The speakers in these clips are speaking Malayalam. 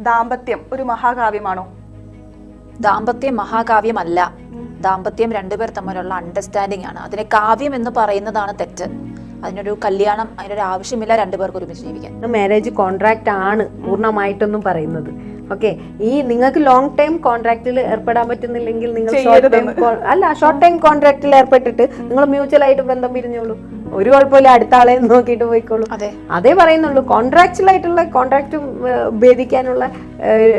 ദാമ്പത്യം ഒരു മഹാകാവ്യമാണോ? ദാമ്പത്യം മഹാകാവ്യമല്ല. ദാമ്പത്യം രണ്ടുപേർ തമ്മിലുള്ള അണ്ടർസ്റ്റാൻഡിംഗ് ആണ്. അതിനെ കാവ്യം എന്ന് പറയുന്നതാണ് തെറ്റ്. അതിനൊരു കല്യാണം അതിനൊരു ആവശ്യമില്ല രണ്ടുപേർക്ക് ഒരുമിച്ച് ജീവിക്കാൻ. മാരേജ് കോൺട്രാക്റ്റ് ആണ് പൂർണമായിട്ടൊന്നും പറയുന്നത്. ഓക്കെ ഈ നിങ്ങൾക്ക് ലോങ് ടൈം കോൺട്രാക്റ്റിൽ ഏർപ്പെടാൻ പറ്റുന്നില്ലെങ്കിൽ നിങ്ങൾ ഷോർട്ട് ടൈം അല്ല ഷോർട്ട് ടൈം കോൺട്രാക്റ്റിൽ ഏർപ്പെട്ടിട്ട് നിങ്ങൾ മ്യൂച്വൽ ആയിട്ട് ബന്ധം പിരിഞ്ഞോളൂ. ഒരു കുഴപ്പമില്ല അടുത്ത ആളെ നോക്കിയിട്ട് പോയിക്കോളൂ. അതെ. പറയുന്നുള്ളൂ കോൺട്രാക്ച്വൽ ആയിട്ടുള്ള കോൺട്രാക്റ്റും ഭേദിക്കാനുള്ള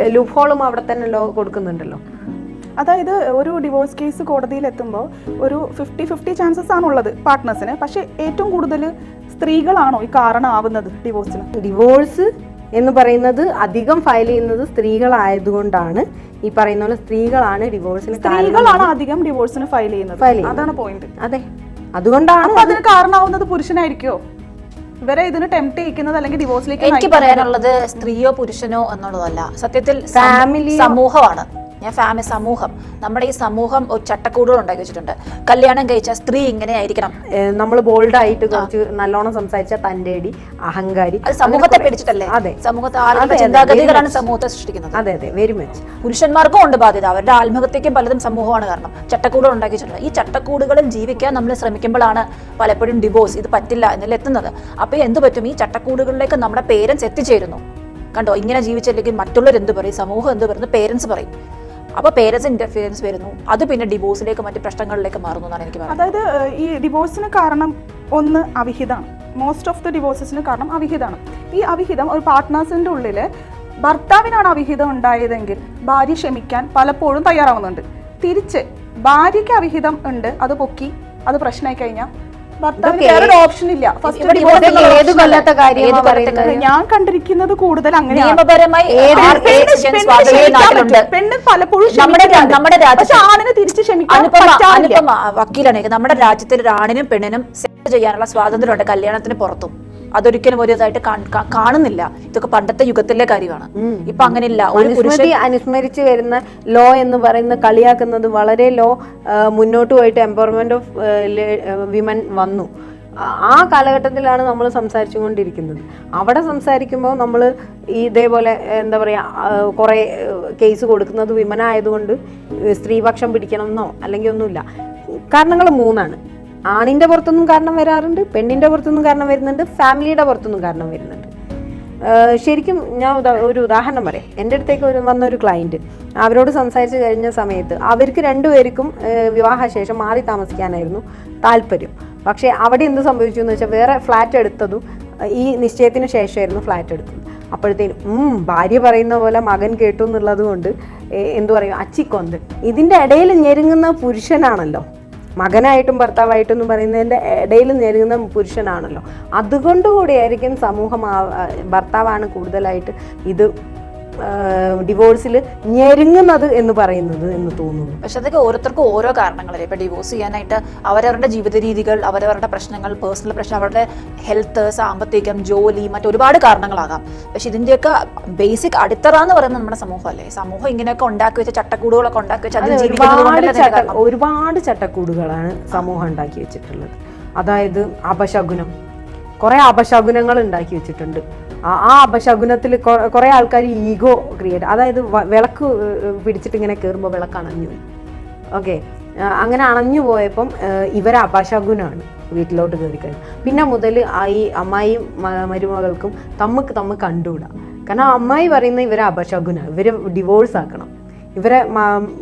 ലൂപ്പ് ഹോളും അവിടെ തന്നെ കൊടുക്കുന്നുണ്ടല്ലോ. അതായത് ഒരു ഡിവോഴ്സ് കേസ് കോടതിയിൽ എത്തുമ്പോൾ ഒരു ഫിഫ്റ്റി ഫിഫ്റ്റി ചാൻസസ് ആണുള്ളത് പാർട്ട്നേഴ്സിന് പക്ഷേ ഏറ്റവും കൂടുതൽ സ്ത്രീകളാണോ ഈ കാരണമാവുന്നത് ഡിവോഴ്സിന് ഡിവോഴ്സ് എന്ന് പറയുന്നത് അധികം ഫയൽ ചെയ്യുന്നത് സ്ത്രീകളായതുകൊണ്ടാണ്. ഈ പറയുന്ന പോലെ സ്ത്രീകളാണ് ഡിവോഴ്സിന് സ്ത്രീകളാണ് അധികം ഡിവോഴ്സിന് ഫയൽ ചെയ്യുന്നത്. അതാണ് പോയിന്റ് അതെ. അതുകൊണ്ടാണ് അതിന് കാരണമാവുന്നത് പുരുഷനായിരിക്കോ? ഇവരെ ഇതിന് ടെംപ്റ്റ് ചെയ്യിക്കുന്നത് അല്ലെങ്കിൽ ഡിവോഴ്സിലേക്ക് എനിക്ക് പറയാനുള്ളത് സ്ത്രീയോ പുരുഷനോ എന്നുള്ളതല്ല. സത്യത്തിൽ ഫാമിലി സമൂഹമാണ്. ഞാൻ ഫാമിലി സമൂഹം. നമ്മുടെ ഈ സമൂഹം ഒരു ചട്ടക്കൂടുകൾ ഉണ്ടാക്കി വെച്ചിട്ടുണ്ട് കല്യാണം കഴിച്ച സ്ത്രീ ഇങ്ങനെ ആയിരിക്കണം നമ്മൾ ബോൾഡായിട്ട് കുറച്ച് നല്ലോണം സംസാരിച്ച തന്റെ അടി അഹങ്കാരി അത് സമൂഹത്തെ പിടിച്ചിട്ടല്ലേ? അതെ. സമൂഹത്തെ ആളുകളുടെ ചിന്താഗതികളാണ് സമൂഹത്തെ സൃഷ്ടിക്കുന്നത്. അതെ അതെ വെരി മച്ച്. പുരുഷന്മാർക്കും ഉണ്ട് ബാധ്യത. അവരുടെ ആത്മഹത്യക്കും പലതും സമൂഹമാണ് കാരണം. ചട്ടക്കൂടുകൾ ഉണ്ടാക്കി വെച്ചിട്ടുണ്ട് ഈ ചട്ടക്കൂടുകളിൽ ജീവിക്കാൻ നമ്മൾ ശ്രമിക്കുമ്പോഴാണ് പലപ്പോഴും ഡിവോഴ്സ് ഇത് പറ്റില്ല എന്നതിൽ എത്തുന്നത്. അപ്പോൾ എന്ത് പറ്റും? ഈ ചട്ടക്കൂടുകളിലേക്ക് നമ്മുടെ പേരൻസ് എത്തിച്ചേരുന്നു. കണ്ടോ? ഇങ്ങനെ ജീവിച്ചില്ലെങ്കിൽ മറ്റുള്ളവർ എന്ത് പറയും? സമൂഹം എന്ത് പറയുന്നു? പേരൻസ് പറയും. അപ്പോൾ പേരൻസ് ഇന്റർഫിയറൻസ് വരുന്നു. അത് പിന്നെ ഡിവോഴ്സിലേക്ക് മറ്റു പ്രശ്നങ്ങളിലേക്ക് മാറുന്നു എന്നാണ് എനിക്ക് അതായത് ഈ ഡിവോഴ്സിന് കാരണം ഒന്ന് അവിഹിതമാണ് മോസ്റ്റ് ഓഫ് ദ ഡിവോഴ്സസിന് കാരണം അവിഹിതമാണ് ഈ അവിഹിതം ഒരു പാർട്ട്നേഴ്സിന്റെ ഉള്ളിൽ ഭർത്താവിനാണ് അവിഹിതം ഉണ്ടായതെങ്കിൽ ഭാര്യ ക്ഷമിക്കാൻ പലപ്പോഴും തയ്യാറാവുന്നുണ്ട്. തിരിച്ച് ഭാര്യയ്ക്ക് അവിഹിതം ഉണ്ട് അത് പൊക്കി അത് പ്രശ്നമായി കഴിഞ്ഞാൽ ഭർത്താവിന് ഓപ്ഷൻ ഇല്ല. ഫസ്റ്റ് ഞാൻ കണ്ടിരിക്കുന്നത് കൂടുതൽ അങ്ങനെ പെണ്ണ് പലപ്പോഴും നമ്മുടെ ആണിനെ തിരിച്ച് ക്ഷമിക്കാൻ വക്കീലാണ്. നമ്മുടെ രാജ്യത്തിൽ ഒരു ആണിനും പെണ്ണിനും ചെയ്യാനുള്ള സ്വാതന്ത്ര്യമുണ്ട് കല്യാണത്തിന് പുറത്തും. അതൊരിക്കലും ഒരു ഇതായിട്ട് കാൺ- കാ- കാണുന്നില്ല. ഇതൊക്കെ പണ്ടത്തെ യുഗത്തിലെ കാര്യമാണ്. ഇപ്പൊ അങ്ങനെയില്ല. അനുസ്മൃതി അനുസ്മരിച്ച് വരുന്ന ലോ എന്ന് പറയുന്ന കളിയാക്കുന്നത് വളരെ ലോ മുന്നോട്ട് പോയിട്ട് എംപവർമെന്റ് ഓഫ് വിമൻ വന്നു. ആ- കാലഘട്ടത്തിലാണ് നമ്മൾ സംസാരിച്ചുകൊണ്ടിരിക്കുന്നത്. അവിടെ സംസാരിക്കുമ്പോൾ നമ്മൾ ഇതേപോലെ എന്താ പറയുക കുറേ കേസ് കൊടുക്കുന്നത് വിമനായതുകൊണ്ട് സ്ത്രീപക്ഷം പിടിക്കണം എന്നോ അല്ലെങ്കിൽ ഒന്നുമില്ല. കാരണങ്ങൾ മൂന്നാണ്. ആണിന്റെ പുറത്തുനിന്നും കാരണം വരാറുണ്ട് പെണ്ണിന്റെ പുറത്തുനിന്നും കാരണം വരുന്നുണ്ട് ഫാമിലിയുടെ പുറത്തുനിന്നും കാരണം വരുന്നുണ്ട്. ശരിക്കും ഞാൻ ഒരു ഉദാഹരണം പറയാം. എന്റെ അടുത്തേക്ക് ഒരു വന്നൊരു ക്ലയന്റ് അവരോട് സംസാരിച്ച് കഴിഞ്ഞ സമയത്ത് അവർക്ക് രണ്ടുപേർക്കും വിവാഹ വിവാഹശേഷം മാറി താമസിക്കാനായിരുന്നു താല്പര്യം. പക്ഷേ അവിടെ എന്ത് സംഭവിച്ചു എന്ന് വെച്ചാൽ വേറെ ഫ്ലാറ്റ് എടുത്തതും ഈ നിശ്ചയത്തിന് ശേഷമായിരുന്നു ഫ്ലാറ്റ് എടുത്തത്. അപ്പോഴത്തേനും ഭാര്യ പറയുന്ന പോലെ മകൻ കേട്ടു എന്നുള്ളത് കൊണ്ട് എന്തു പറയും? അച്ചിക്കൊന്ത് ഇതിന്റെ ഇടയിൽ ഞെരുങ്ങുന്ന പുരുഷനാണല്ലോ. മകനായിട്ടും ഭർത്താവായിട്ടും എന്ന് പറയുന്നതിന്റെ ഇടയിൽ നേരുന്ന പുരുഷനാണല്ലോ. അതുകൊണ്ട് കൂടിയായിരിക്കും സമൂഹം ഭർത്താവാണ് കൂടുതലായിട്ട് ഇത് ഡിവോഴ്സിൽ ഞെരുങ്ങുന്നത് എന്ന് പറയുന്നത് എന്ന് തോന്നുന്നു. പക്ഷെ അതൊക്കെ ഓരോരുത്തർക്കും ഓരോ കാരണങ്ങളല്ലേ? ഇപ്പൊ ഡിവോഴ്സ് ചെയ്യാനായിട്ട് അവരവരുടെ ജീവിത രീതികൾ അവരവരുടെ പ്രശ്നങ്ങൾ പേഴ്സണൽ പ്രശ്നം അവരുടെ ഹെൽത്ത് സാമ്പത്തികം ജോലി മറ്റൊരുപാട് കാരണങ്ങളാകാം. പക്ഷെ ഇതിന്റെയൊക്കെ ബേസിക് അടിത്തറ എന്ന് പറയുന്നത് നമ്മുടെ സമൂഹമല്ലേ? സമൂഹം ഇങ്ങനെയൊക്കെ ഉണ്ടാക്കി വെച്ച ചട്ടക്കൂടുകളൊക്കെ ഉണ്ടാക്കി വെച്ച് ഒരുപാട് ചട്ടക്കൂടുകളാണ് സമൂഹം ഉണ്ടാക്കി വെച്ചിട്ടുള്ളത്. അതായത് അപശകുനം കുറേ അപശകുനങ്ങൾ ഉണ്ടാക്കി വെച്ചിട്ടുണ്ട്. ആ അപശകുനത്തിൽ കുറേ ആൾക്കാർ ഈഗോ ക്രിയേറ്റ് അതായത് വിളക്ക് പിടിച്ചിട്ട് ഇങ്ങനെ കയറുമ്പോൾ വിളക്ക് അണഞ്ഞു പോയി. ഓക്കെ. അങ്ങനെ അണഞ്ഞു പോയപ്പം ഇവർ അപശകുനാണ് വീട്ടിലോട്ട് കയറി കഴിഞ്ഞു. പിന്നെ മുതൽ ഈ അമ്മായിയും മരുമകൾക്കും തമ്മക്ക് തമ്മിൽ കണ്ടുകൂടാ. കാരണം അമ്മായി പറയുന്ന ഇവരെ അപശകുന ഇവരെ ഡിവോഴ്സ് ആക്കണം ഇവരെ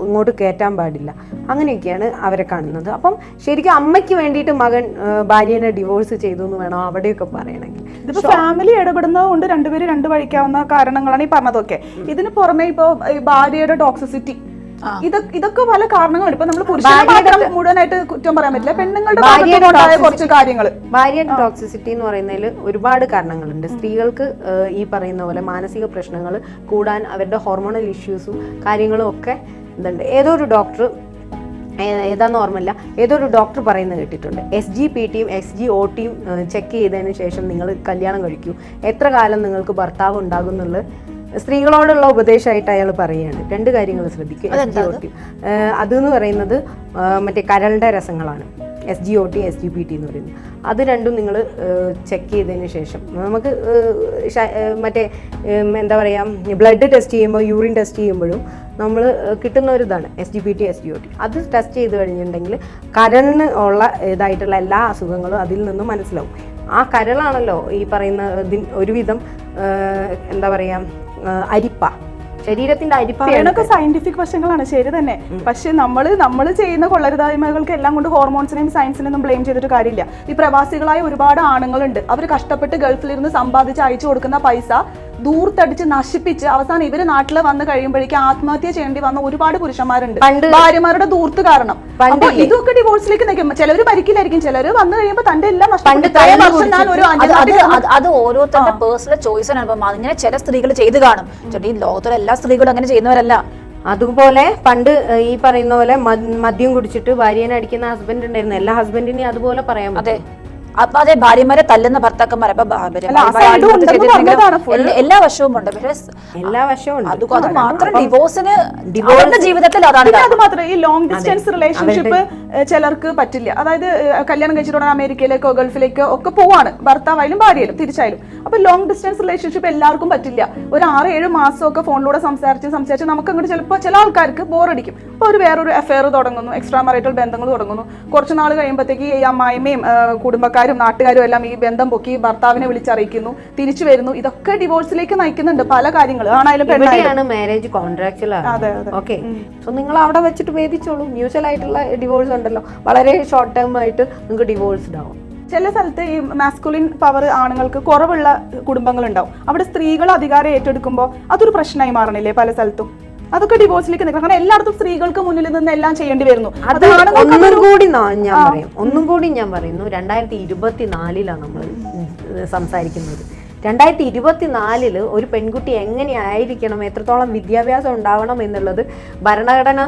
ഇങ്ങോട്ട് കയറ്റാൻ പാടില്ല. അങ്ങനെയൊക്കെയാണ് അവരെ കാണുന്നത്. അപ്പം ശരിക്കും അമ്മയ്ക്ക് വേണ്ടിയിട്ട് മകൻ ഭാര്യനെ ഡിവോഴ്സ് ചെയ്തു എന്ന് വേണം അവിടെയൊക്കെ പറയണമെങ്കിൽ. ഇതിപ്പോ ഫാമിലി ഇടപെടുന്നത് കൊണ്ട് രണ്ടുപേരും രണ്ട് വഴിക്കാവുന്ന കാരണങ്ങളാണ് ഈ പറഞ്ഞതൊക്കെ. ഇതിന് പുറമെ ഇപ്പോൾ ഭാര്യയുടെ ടോക്സിസിറ്റി ഇതൊക്കെ ഇതൊക്കെ പല കാരണങ്ങളുണ്ട്. ഇപ്പൊ നമ്മൾ പുരുഷന്മാരും മുഴുവനായിട്ട് കുറ്റം പറയാൻ പറ്റില്ല. പെണ്ണുങ്ങളുടെ കുറച്ച് കാര്യങ്ങൾ ഭാര്യയുടെ ടോക്സിസിറ്റി എന്ന് പറയുന്നതിൽ ഒരുപാട് കാരണങ്ങളുണ്ട്. സ്ത്രീകൾക്ക് ഈ പറയുന്ന പോലെ മാനസിക പ്രശ്നങ്ങൾ കൂടാൻ അവരുടെ ഹോർമോണൽ ഇഷ്യൂസും കാര്യങ്ങളും ഒക്കെ ഇതുണ്ട്. ഏതോ ഒരു ഡോക്ടർ ഏതാന്ന് ഓർമ്മയില്ല ഏതോ ഒരു ഡോക്ടർ പറയുന്നത് കേട്ടിട്ടുണ്ട്. എസ് ജി പി ടിയും എസ് ജി ഒ ടിയും ചെക്ക് ചെയ്തതിന് ശേഷം നിങ്ങൾ കല്യാണം കഴിക്കൂ. എത്ര കാലം നിങ്ങൾക്ക് ഭർത്താവ് ഉണ്ടാകും എന്നുള്ളത് സ്ത്രീകളോടുള്ള ഉപദേശമായിട്ട് അയാൾ പറയുകയാണ് രണ്ട് കാര്യങ്ങൾ ശ്രദ്ധിക്കുക. എസ് ജി ഒ ടി അതെന്ന് പറയുന്നത് മറ്റേ കരളുടെ രസങ്ങളാണ്. S G O T S G P T എന്ന് പറയുന്നത്. അത് രണ്ടും നിങ്ങൾ ചെക്ക് ചെയ്തതിന് ശേഷം. നമുക്ക് മറ്റേ എന്താ പറയുക ബ്ലഡ് ടെസ്റ്റ് ചെയ്യുമ്പോൾ യൂറിൻ ടെസ്റ്റ് ചെയ്യുമ്പോഴും നമ്മൾ കിട്ടുന്ന ഒരു ഇതാണ് S G P T S G O T അത് ടെസ്റ്റ് ചെയ്ത് കഴിഞ്ഞിട്ടുണ്ടെങ്കിൽ കരളിന് ഉള്ള ഇതായിട്ടുള്ള എല്ലാ അസുഖങ്ങളും അതിൽ നിന്ന് മനസ്സിലാവും. ആ കരളാണല്ലോ ഈ പറയുന്ന ഒരുവിധം എന്താ പറയാ അരിപ്പ. ശരീരത്തിന്റെ അരിപ്പൊക്കെ സയന്റിഫിക് വശങ്ങളാണ് ശരി തന്നെ. പക്ഷെ നമ്മൾ നമ്മൾ ചെയ്യുന്ന കൊള്ളരുതായ്മകൾക്ക് എല്ലാം കൊണ്ട് ഹോർമോൺസിനെയും സയൻസിനെയും ബ്ലെയിം ചെയ്തിട്ട് കാര്യമില്ല. ഈ പ്രവാസികളായ ഒരുപാട് ആണുങ്ങളുണ്ട്. അവർ കഷ്ടപ്പെട്ട് ഗൾഫിലിരുന്ന് സമ്പാദിച്ച് അയച്ചു കൊടുക്കുന്ന പൈസ ദൂർത്തടിച്ച് നശിപ്പിച്ച് അവസാനം ഇവർ നാട്ടിൽ വന്ന് കഴിയുമ്പോഴേക്കും ആത്മഹത്യ ചെയ്യേണ്ടി വന്ന ഒരുപാട് പുരുഷന്മാരുണ്ട്. ഭാര്യമാരുടെ ദൂർത്ത് കാരണം. ഇതൊക്കെ ഡിവോഴ്സിലേക്ക് നിൽക്കും ചിലർ മരിക്കില്ലായിരിക്കും ചിലർ വന്നു കഴിയുമ്പോൾ തന്റെ എല്ലാം പണ്ട് അത് ഓരോരുത്തരുടെ പേഴ്സണൽ ചോയ്സ് അപ്പം അതിങ്ങനെ ചില സ്ത്രീകൾ ചെയ്ത് കാണും. ചേട്ടാ ഈ ലോകത്തിലെ എല്ലാ സ്ത്രീകളും അങ്ങനെ ചെയ്യുന്നവരല്ല. അതുപോലെ പണ്ട് ഈ പറയുന്ന പോലെ മദ്- മദ്യം കുടിച്ചിട്ട് ഭാര്യനെ അടിക്കുന്ന ഹസ്ബൻഡ് ഉണ്ടായിരുന്നു. എല്ലാ ഹസ്ബൻഡിനെയും അതുപോലെ പറയാൻ അതെ. പറ്റും. അപ്പൊ അതെ ഭാര്യമാരെ തല്ലുന്ന ഭർത്താക്കന്മാരെ. എല്ലാ- വർഷവും വശവും ഉണ്ട്. പക്ഷേ എല്ലാ വശവും ഉണ്ട്. അത് മാത്രം ഡിവോഴ്സിന് ഡിവോഴ്സിന്റെ ജീവിതത്തിൽ അതാണ് അത് മാത്രം. മാത്രമേ ഈ ലോങ് ഡിസ്റ്റൻസ് റിലേഷൻഷിപ്പ് ചിലർക്ക് പറ്റില്ല. അതായത് കല്യാണം കഴിച്ചിട്ടുണ്ടെങ്കിൽ അമേരിക്കയിലേക്കോ ഗൾഫിലേക്കോ ഒക്കെ പോവാണ്. ഭർത്താവായാലും ഭാര്യയായാലും തിരിച്ചായാലും. അപ്പൊ ലോങ് ഡിസ്റ്റൻസ് റിലേഷൻഷിപ്പ് എല്ലാവർക്കും പറ്റില്ല. ഒരു ആറ് ഏഴ് മാസം ഒക്കെ ഫോണിലൂടെ സംസാരിച്ച് സംസാരിച്ച് നമുക്ക് അങ്ങോട്ട് ചിലപ്പോൾ ചില ആൾക്കാർക്ക് ബോറടിക്കും. അപ്പോൾ ഒരു വേറൊരു അഫെയർ തുടങ്ങുന്നു. എക്സ്ട്രാ മറൈറ്റൽ ബന്ധങ്ങൾ തുടങ്ങുന്നു. കുറച്ച് നാൾ കഴിയുമ്പോഴത്തേക്ക് ഈ അമ്മായിമ്മയും ഏഹ്, കുടുംബക്കാരും നാട്ടുകാരും എല്ലാം ഈ ബന്ധം പൊക്കി ഭർത്താവിനെ വിളിച്ചറിയിക്കുന്നു. തിരിച്ചു വരുന്നു. ഇതൊക്കെ ഡിവോഴ്സിലേക്ക് നയിക്കുന്നുണ്ട്. പല കാര്യങ്ങൾ. ആണായാലും പെണ്ണായാലും. മാരേജ് കോൺട്രാക്ച്വൽ ആണ്. ഓക്കെ സോ നിങ്ങൾ അവിടെ വെച്ചിട്ട് വേദിച്ചോളൂ മ്യൂച്വൽ ആയിട്ടുള്ള ഡിവോഴ്സ് ഉണ്ടല്ലോ. വളരെ ഷോർട്ട് ടേം ആയിട്ട് നിങ്ങൾക്ക് ഡിവോഴ്സ് ആവും ചില സ്ഥലത്ത് ഈ മാസ്കുലിൻ പവർ ആണുങ്ങൾക്ക് കുറവുള്ള കുടുംബങ്ങൾ ഉണ്ടാവും അവിടെ സ്ത്രീകൾ അധികാരം ഏറ്റെടുക്കുമ്പോൾ അതൊരു പ്രശ്നമായി മാറണില്ലേ പല സ്ഥലത്തും? അതൊക്കെ ഡിവോഴ്സിലേക്ക് നിൽക്കണം. കാരണം എല്ലായിടത്തും സ്ത്രീകൾക്ക് മുന്നിൽ നിന്ന് എല്ലാം ചെയ്യേണ്ടി വരുന്നു. അത് ഒന്നും കൂടി ഞാൻ പറയും. ഒന്നും കൂടി ഞാൻ പറയുന്നു. രണ്ടായിരത്തി ഇരുപത്തിനാലിലാണ് നമ്മൾ സംസാരിക്കുന്നത്. രണ്ടായിരത്തി ഇരുപത്തി നാലിൽ ഒരു പെൺകുട്ടി എങ്ങനെയായിരിക്കണം എത്രത്തോളം വിദ്യാഭ്യാസം ഉണ്ടാവണം എന്നുള്ളത് ഭരണഘടന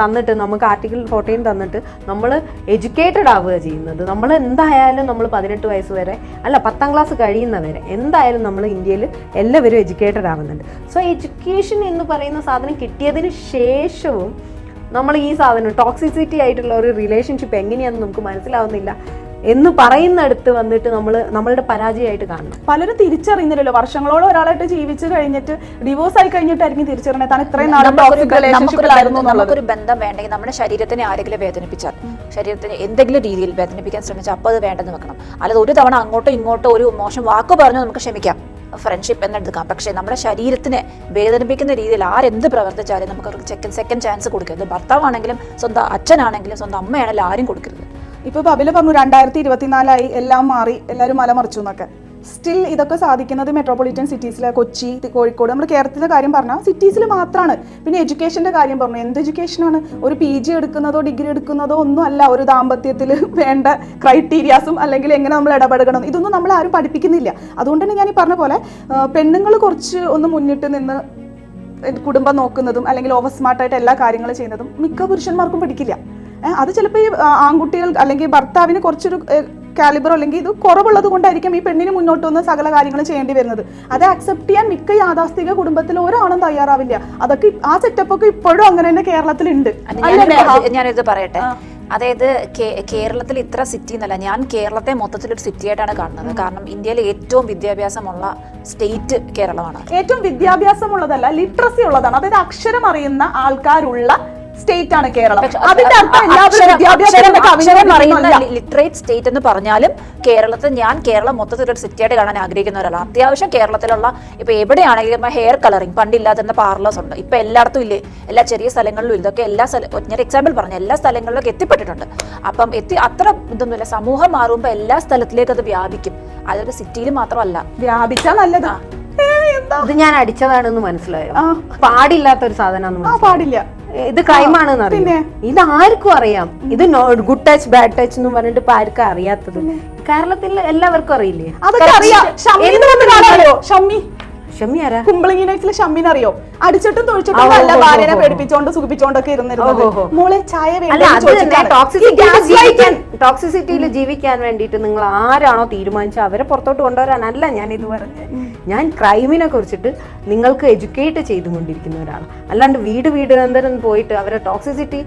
തന്നിട്ട് നമുക്ക് ആർട്ടിക്കിൾ ഫോർട്ടീൻ തന്നിട്ട് നമ്മൾ എഡ്യൂക്കേറ്റഡ് ആവുക ചെയ്യുന്നത്. നമ്മൾ എന്തായാലും നമ്മൾ പതിനെട്ട് വയസ്സ് വരെ അല്ല പത്താം ക്ലാസ് കഴിയുന്നവരെ എന്തായാലും നമ്മൾ ഇന്ത്യയിൽ എല്ലാവരും എഡ്യൂക്കേറ്റഡ് ആവുന്നുണ്ട്. സോ എഡ്യൂക്കേഷൻ എന്ന് പറയുന്ന സാധനം കിട്ടിയതിന് ശേഷവും നമ്മൾ ഈ സാധനം ടോക്സിസിറ്റി ആയിട്ടുള്ള ഒരു റിലേഷൻഷിപ്പ് എങ്ങനെയാണെന്ന് നമുക്ക് മനസ്സിലാവുന്നില്ല. എന്ന് പറയുന്നിടത്ത് വന്നിട്ട് നമ്മൾ നമ്മളുടെ പരാജയമായിട്ട് കാണണം. പലരും തിരിച്ചറിയുന്നില്ലല്ലോ. വർഷങ്ങളോളം ഒരാളായിട്ട് ജീവിച്ച് കഴിഞ്ഞിട്ട് ഡിവോഴ്സ് ആയി കഴിഞ്ഞിട്ടായിരിക്കും തിരിച്ചറിയണത് താൻ ഇത്രയും നാൾ നമുക്കൊരു ബന്ധം- എന്നുള്ളത്. നമുക്കൊരു ബന്ധം വേണ്ടെങ്കിൽ നമ്മുടെ ശരീരത്തിനെ ആരെങ്കിലും വേദനിപ്പിച്ചാൽ ശരീരത്തിന് എന്തെങ്കിലും രീതിയിൽ വേദനിപ്പിക്കാൻ ശ്രമിച്ചാൽ അപ്പോൾ അത് വേണ്ടെന്ന് വെക്കണം. അല്ലാതെ ഒരു തവണ അങ്ങോട്ടോ ഇങ്ങോട്ടോ ഒരു മോശം വാക്ക് പറഞ്ഞു നമുക്ക് ക്ഷമിക്കാം. ഫ്രണ്ട്ഷിപ്പ് എന്നെടുക്കാം പക്ഷേ നമ്മുടെ ശരീരത്തിനെ വേദനിപ്പിക്കുന്ന രീതിയിൽ ആരെന്ത് പ്രവർത്തിച്ചാലും നമുക്ക് അവർക്ക് സെക്കൻഡ് സെക്കൻഡ് ചാൻസ് കൊടുക്കരുത്. ഭർത്താവാണെങ്കിലും സ്വന്തം അച്ഛനാണെങ്കിലും സ്വന്തം അമ്മയാണെങ്കിലും ആരും കൊടുക്കരുത്. ഇപ്പൊ ബബില പറഞ്ഞു രണ്ടായിരത്തി ഇരുപത്തിനാലായി എല്ലാം മാറി എല്ലാവരും മലമറിച്ചു എന്നൊക്കെ. സ്റ്റിൽ ഇതൊക്കെ സാധിക്കുന്നത് മെട്രോപൊളിറ്റൻ സിറ്റീസിലെ കൊച്ചി കോഴിക്കോട്. നമ്മുടെ കേരളത്തിലെ കാര്യം പറഞ്ഞാൽ സിറ്റീസിൽ മാത്രമാണ് പിന്നെ എഡ്യൂക്കേഷന്റെ കാര്യം പറഞ്ഞു. എന്ത് എഡ്യൂക്കേഷനാണ് ഒരു പി ജി എടുക്കുന്നതോ ഡിഗ്രി എടുക്കുന്നതോ ഒന്നും അല്ല. ഒരു ദാമ്പത്യത്തിൽ വേണ്ട ക്രൈറ്റീരിയാസും അല്ലെങ്കിൽ എങ്ങനെ നമ്മൾ ഇടപെടണം ഇതൊന്നും നമ്മൾ ആരും പഠിപ്പിക്കുന്നില്ല. അതുകൊണ്ട് തന്നെ ഞാൻ ഈ പറഞ്ഞ പോലെ പെണ്ണുങ്ങൾ കുറച്ച് ഒന്ന് മുന്നിട്ട് നിന്ന് കുടുംബം നോക്കുന്നതും അല്ലെങ്കിൽ ഓവർ സ്മാർട്ടായിട്ട് എല്ലാ കാര്യങ്ങളും ചെയ്യുന്നതും മിക്ക പുരുഷന്മാർക്കും പിടിക്കില്ല. അത് ചിലപ്പോൾ ഈ ആൺകുട്ടികൾ അല്ലെങ്കിൽ ഭർത്താവിന് കുറച്ചൊരു കാലിബർ അല്ലെങ്കിൽ ഇത് കുറവുള്ളത് കൊണ്ടായിരിക്കും ഈ പെണ്ണിന് മുന്നോട്ട് വന്ന് സകല കാര്യങ്ങളും ചെയ്യേണ്ടി വരുന്നത്. അത് അക്സെപ്റ്റ് ചെയ്യാൻ മിക്ക യാഥാസ്ഥിക കുടുംബത്തിൽ ഒരാളും തയ്യാറാവില്ല. അതൊക്കെ ആ സെറ്റപ്പ് ഒക്കെ ഇപ്പോഴും അങ്ങനെ തന്നെ കേരളത്തിലുണ്ട്. ഞാനിത് പറയട്ടെ. അതായത് കേരളത്തിൽ ഇത്ര സിറ്റി എന്നല്ല ഞാൻ കേരളത്തെ മൊത്തത്തിൽ ഒരു സിറ്റി ആയിട്ടാണ് കാണുന്നത്. കാരണം ഇന്ത്യയിലെ ഏറ്റവും വിദ്യാഭ്യാസമുള്ള സ്റ്റേറ്റ് കേരളമാണ്. ഏറ്റവും വിദ്യാഭ്യാസമുള്ളതല്ല ലിറ്ററസി ഉള്ളതാണ്. അതായത് അക്ഷരം അറിയുന്ന ആൾക്കാരുള്ള സ്റ്റേറ്റ് ആണ് കേരളം അതിന്റെ അർത്ഥം എല്ലാവരും ലിറ്ററേറ്റ് സ്റ്റേറ്റ് എന്ന് പറഞ്ഞാലും കേരളത്തിൽ ഞാൻ കേരളം മൊത്തത്തിൽ ഒരു സിറ്റി ആയിട്ട് കാണാൻ ആഗ്രഹിക്കുന്ന ഒരാളാണ് അത്യാവശ്യം കേരളത്തിലുള്ള ഇപ്പൊ എവിടെയാണെങ്കിലും ഹെയർ കളറിങ് പണ്ടില്ലാതിരുന്ന പാർലേഴ്സ് ഉണ്ട്. ഇപ്പൊ എല്ലായിടത്തും ഇല്ലേ? എല്ലാ ചെറിയ സ്ഥലങ്ങളിലും ഇല്ല. ഇതൊക്കെ എല്ലാ സ്ഥലം ഞാൻ എക്സാമ്പിൾ പറഞ്ഞു എല്ലാ സ്ഥലങ്ങളിലൊക്കെ എത്തിപ്പെട്ടിട്ടുണ്ട്. അപ്പം എത്തി അത്ര ഇതൊന്നുമില്ല. സമൂഹം മാറുമ്പോൾ എല്ലാ സ്ഥലത്തിലേക്ക് അത് വ്യാപിക്കും. അതൊരു സിറ്റിയിൽ മാത്രമല്ല. വ്യാപിച്ചാൽ നല്ലതാ. ഏ, എന്താ? ഇത് ഞാൻ അടിച്ചതാണെന്ന് മനസ്സിലായോ. പാടില്ലാത്ത ഒരു സാധനം പാടില്ല. ഇത് പിന്നെ? ഇത് ആർക്കും അറിയാം. ഇത് ഗുഡ് ടച്ച് ബാഡ് ടച്ച് എന്ന് പറഞ്ഞിട്ട് ഇപ്പൊ ആർക്കും അറിയാത്തത്? കേരളത്തിൽ എല്ലാവർക്കും അറിയില്ലേ? അതൊക്കെ അറിയാം. ഷമ്മി എന്ന് ഷമ്മി. ഷമ്മി ആരാ? കുമ്പളങ്ങി നൈറ്റ്സിലെ ഷമ്മിനെ അറിയോ? അടിച്ചിട്ടും തൊഴിച്ചിട്ടും നല്ല ബാലനെ ഭാര്യനെ. പേടിപ്പിച്ചോണ്ട് സുഖിപ്പിച്ചോണ്ടൊക്കെ ഇരുന്നിരുന്നത്. മോളെ ചായ ടോക്സിസിറ്റിയിൽ ജീവിക്കാൻ വേണ്ടിട്ട് വേണ്ടിയിട്ട് നിങ്ങൾ ആരാണോ തീരുമാനിച്ചത് അവരെ പുറത്തോട്ട് കൊണ്ടുവരാനല്ല ഞാൻ ഇത് പറഞ്ഞത്. ഞാൻ ക്രൈമിനെ കുറിച്ചിട്ട് നിങ്ങൾക്ക് എഡ്യൂക്കേറ്റ് ചെയ്തുകൊണ്ടിരിക്കുന്ന ഒരാളാണ്. അല്ലാണ്ട് വീട് വീടാന്തരം പോയിട്ട് അവരെ ടോക്സിസിറ്റി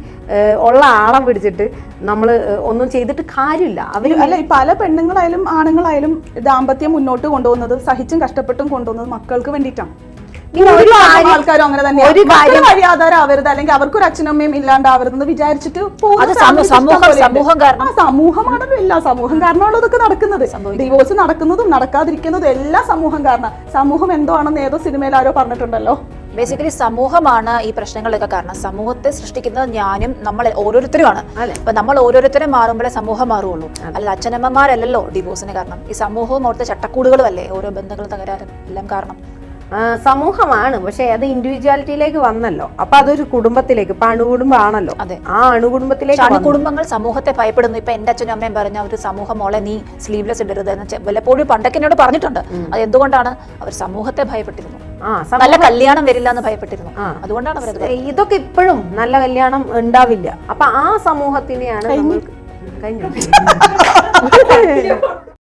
ഉള്ള ആളം പിടിച്ചിട്ട് നമ്മൾ ഒന്നും ചെയ്തിട്ട് കാര്യമില്ല. അവർ അല്ല ഈ പല പെണ്ണുങ്ങളായാലും ആണുങ്ങളായാലും ദാമ്പത്യം മുന്നോട്ട് കൊണ്ടുപോകുന്നത് സഹിച്ചും കഷ്ടപ്പെട്ടും കൊണ്ടുപോകുന്നത് മക്കൾക്ക് വേണ്ടിയിട്ടാണ്. ഒരു ആൾക്കാരും അങ്ങനെ തന്നെ ഒരു കാര്യം- വഴിയാധാരാവരുത് അല്ലെങ്കിൽ അവർക്കൊരു അച്ഛനും അമ്മയും ഇല്ലാണ്ടാവരുതെന്ന് വിചാരിച്ചിട്ട് സമൂഹം- കാരണം. സമൂഹമാണല്ലോ ഇല്ല സമൂഹം കാരണമാണല്ലോ ഇതൊക്കെ നടക്കുന്നത്. ഡിവോഴ്സ് നടക്കുന്നതും നടക്കാതിരിക്കുന്നതും എല്ലാം സമൂഹം കാരണം. സമൂഹം എന്തോ ആണെന്ന് ഏതോ സിനിമയിൽ ആരോ പറഞ്ഞിട്ടുണ്ടല്ലോ. ബേസിക്കലി സമൂഹമാണ് ഈ പ്രശ്നങ്ങളൊക്കെ കാരണം. സമൂഹത്തെ സൃഷ്ടിക്കുന്നത് ഞാനും നമ്മൾ ഓരോരുത്തരുമാണ്. അപ്പൊ നമ്മൾ ഓരോരുത്തരും മാറുമ്പോഴേ സമൂഹം മാറുള്ളൂ. അല്ല അച്ഛനമ്മമാരല്ലല്ലോ ഡിവോഴ്സിന് കാരണം. ഈ സമൂഹവും അവിടുത്തെ ചട്ടക്കൂടുകളും അല്ലേ? ഓരോ ബന്ധങ്ങളും തകരാറും എല്ലാം കാരണം. സമൂഹമാണ്. പക്ഷെ അത് ഇൻഡിവിജ്വാലിറ്റിയിലേക്ക് വന്നല്ലോ. അപ്പൊ അതൊരു കുടുംബത്തിലേക്ക് ഇപ്പൊ അണുകുടുംബാണല്ലോ അതെ. ആ അണുകുടുംബത്തിലേക്ക് അണുകുടുംബങ്ങൾ സമൂഹത്തെ ഭയപ്പെടുന്നു. ഇപ്പൊ എന്റെ അച്ഛനും അമ്മയും പറഞ്ഞ ഒരു സമൂഹം മോളെ നീ സ്ലീവ്ലെസ് ഇടരുത് എന്ന് വല്ലപ്പോഴും പണ്ടൊക്കെ എന്നോട് പറഞ്ഞിട്ടുണ്ട്. അത് എന്തുകൊണ്ടാണ്? അവർ സമൂഹത്തെ ഭയപ്പെട്ടിരുന്നു. ആ നല്ല കല്യാണം വരില്ല എന്ന് ഭയപ്പെട്ടിരുന്നു. ആ. അതുകൊണ്ടാണ് ഇതൊക്കെ ഇപ്പോഴും നല്ല കല്യാണം ഉണ്ടാവില്ല. അപ്പൊ ആ സമൂഹത്തിനെയാണ് നമ്മൾ കഴിഞ്ഞു.